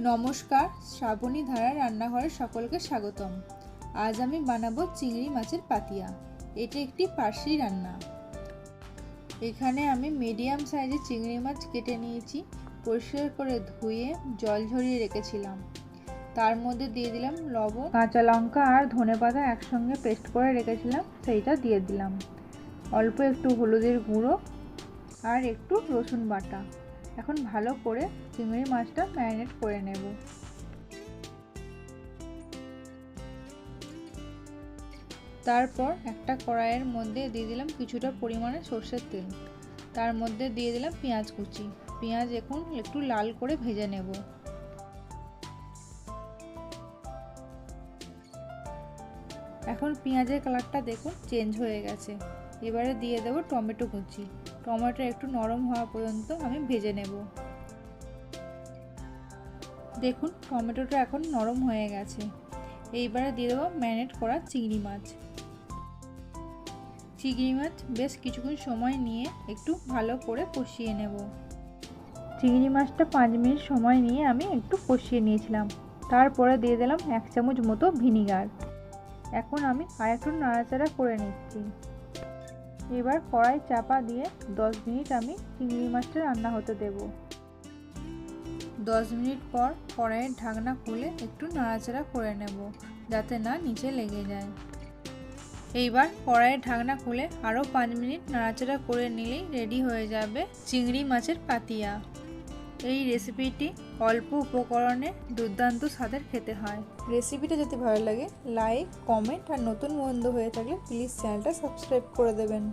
নমস্কার, শ্রাবণী ধারা রান্নাঘরে সকলকে স্বাগতম। আজ আমি বানাবো চিংড়ি মাছের পাতিয়া। এটি একটি পার্সি রান্না। এখানে আমি মিডিয়াম সাইজের চিংড়ি মাছ কেটে নিয়েছি, পরিষ্কার করে ধুয়ে জল ঝরিয়ে রেখেছিলাম। তার মধ্যে দিয়ে দিলাম লবণ। কাঁচা লঙ্কা আর ধনেপাতা একসঙ্গে পেস্ট করে রেখেছিলাম, সেইটা দিয়ে দিলাম। অল্প একটু হলুদের গুঁড়ো আর একটু রসুন বাটা। এখন ভালো করে চিংড়ি মাছটা ম্যারিনেট করে নেব। তারপর একটা কড়াইয়ের মধ্যে দিয়ে দিলাম কিছুটা পরিমাণে সর্ষের তেল। তার মধ্যে দিয়ে দিলাম পেঁয়াজ কুচি। পেঁয়াজ এখন একটু লাল করে ভেজে নেব। এখন পেঁয়াজের কালারটা দেখুন চেঞ্জ হয়ে গেছে। এবারে দিয়ে দেবো টমেটো কুচি টমেটো একটু নরম হওয়া পর্যন্ত আমি ভেজে নেব। দেখুন, টমেটোটা এখন নরম হয়ে গেছে। এইবারে দিয়ে দেবো ম্যারিনেট করা চিংড়ি মাছ। চিংড়ি মাছ বেশ কিছুক্ষণ সময় নিয়ে একটু ভালো করে কষিয়ে নেব। চিংড়ি মাছটা পাঁচ মিনিট সময় নিয়ে আমি একটু কষিয়ে নিয়েছিলাম। তারপরে দিয়ে দিলাম এক চামচ মতো ভিনিগার। এখন আমি আর একটু নাড়াচাড়া করে নিচ্ছি। এবার কড়াই চাপা দিয়ে দশ মিনিট আমি চিংড়ি মাছটা রান্না হতে দেব। দশ মিনিট পর কড়াইয়ের ঢাকনা খুলে একটু নাড়াচাড়া করে নেব, যাতে না নিচে লেগে যায়। এইবার কড়াইয়ের ঢাকনা খুলে আরও পাঁচ মিনিট নাড়াচাড়া করে নিলেই রেডি হয়ে যাবে চিংড়ি মাছের পাতিয়া। এই রেসিপিটি অল্প উপকরণে দুর্দান্ত স্বাদের খেতে হয়। রেসিপিটা যদি ভালো লাগে লাইক কমেন্ট আর নতুন বন্ধু হয়ে থাকলে প্লিজ চ্যানেলটা সাবস্ক্রাইব করে দেবেন।